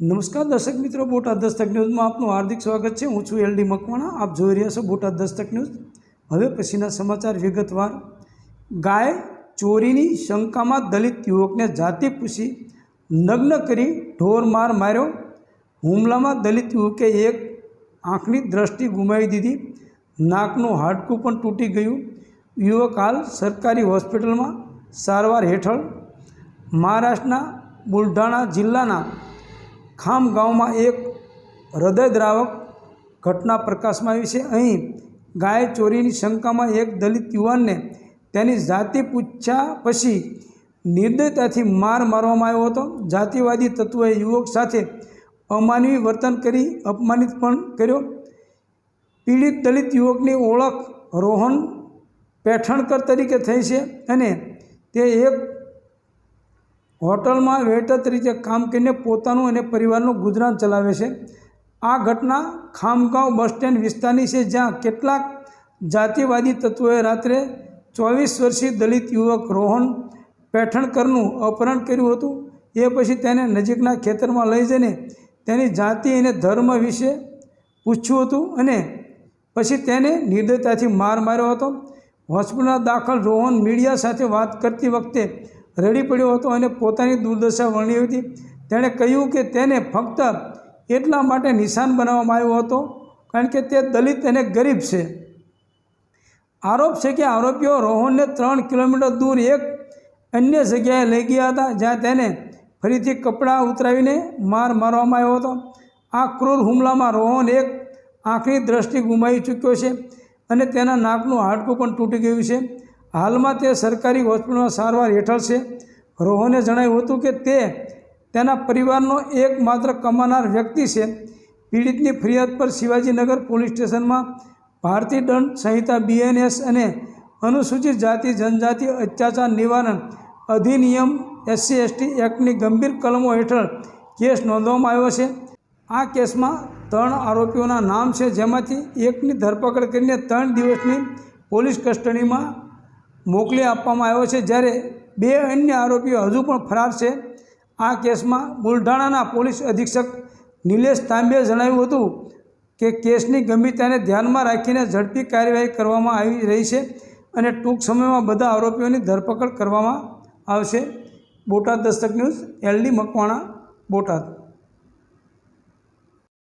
નમસ્કાર દર્શક મિત્રો, બોટાદ દસ્તક ન્યૂઝમાં આપનું હાર્દિક સ્વાગત છે. હું છું એલડી મકવાણા. આપ જોઈ રહ્યા છો બોટાદ દસ્તક ન્યૂઝ. હવે પછીના સમાચાર વિગતવાર. ગાય ચોરીની શંકામાં દલિત યુવકને જાતિ પૂછી નગ્ન કરી ઢોર માર માર્યો. હુમલામાં દલિત યુવકે એક આંખની દ્રષ્ટિ ગુમાવી દીધી. નાકનું હાડકું પણ તૂટી ગયું. યુવક હાલ સરકારી હોસ્પિટલમાં સારવાર હેઠળ. મહારાષ્ટ્રના બુલઢાણા જિલ્લાના ખામ ગામમાં એક હૃદયદ્રાવક ઘટના પ્રકાશમાં આવી છે. અહીં ગાય ચોરીની શંકામાં એક દલિત યુવાનને તેની જાતિ પૂછ્યા પછી નિર્દયતાથી માર મારવામાં આવ્યો હતો. જાતિવાદી તત્વોએ યુવક સાથે અમાનવી વર્તન કરી અપમાનિત પણ કર્યો. પીડિત દલિત યુવકની ઓળખ રોહન પેઠણકર તરીકે થઈ છે અને તે એક હોટલમાં વેટર તરીકે કામ કરીને પોતાનું અને પરિવારનું ગુજરાન ચલાવે છે. આ ઘટના ખામગાંવ બસ સ્ટેન્ડ વિસ્તારની છે, જ્યાં કેટલાક જાતિવાદી તત્વોએ રાત્રે ચોવીસ વર્ષીય દલિત યુવક રોહન પેઠણકરનું અપહરણ કર્યું હતું. એ પછી તેને નજીકના ખેતરમાં લઈ જઈને તેની જાતિ અને ધર્મ વિશે પૂછ્યું હતું અને પછી તેને નિર્દયતાથી માર માર્યો હતો. હોસ્પિટલમાં દાખલ રોહન મીડિયા સાથે વાત કરતી વખતે રડી પડ્યો હતો અને પોતાની દુર્દશા વર્ણી હતી. તેણે કહ્યું કે તેને ફક્ત એટલા માટે નિશાન બનાવવામાં આવ્યો હતો કારણ કે તે દલિત અને ગરીબ છે. આરોપ છે કે આરોપીઓ રોહનને ત્રણ કિલોમીટર દૂર એક અન્ય જગ્યાએ લઈ ગયા હતા, જ્યાં તેને ફરીથી કપડાં ઉતરાવીને માર મારવામાં આવ્યો હતો. આ ક્રૂર હુમલામાં રોહન એક આંખની દ્રષ્ટિ ગુમાવી ચૂક્યો છે અને તેના નાકનું હાડકું પણ તૂટી ગયું છે. હાલમાં તે સરકારી હોસ્પિટલમાં સારવાર હેઠળ છે. રોહને જણાવ્યું હતું કે તે તેના પરિવારનો એકમાત્ર કમાનાર વ્યક્તિ છે. પીડિતની ફરિયાદ પર શિવાજીનગર પોલીસ સ્ટેશનમાં ભારતીય દંડ સંહિતા બીએનએસ અને અનુસૂચિત જાતિ, જનજાતિ અત્યાચાર નિવારણ અધિનિયમ એસસી, એસટી એક્ટની ગંભીર કલમો હેઠળ કેસ નોંધવામાં આવ્યો છે. આ કેસમાં ત્રણ આરોપીઓના નામ છે, જેમાંથી એકની ધરપકડ કરીને ત્રણ દિવસની પોલીસ કસ્ટડીમાં મોકલી આપવામાં આવ્યો છે. જ્યારે બે અન્ય આરોપીઓ હજુ પણ ફરાર છે. આ કેસમાં બુલઢાણાના પોલીસ અધિક્ષક નિલેશ તાંબેએ જણાવ્યું હતું કે કેસની ગંભીરતાને ધ્યાનમાં રાખીને ઝડપી કાર્યવાહી કરવામાં આવી રહી છે અને ટૂંક સમયમાં બધા આરોપીઓની ધરપકડ કરવામાં આવશે. Botad Dastak news, LD Makwana, Botad.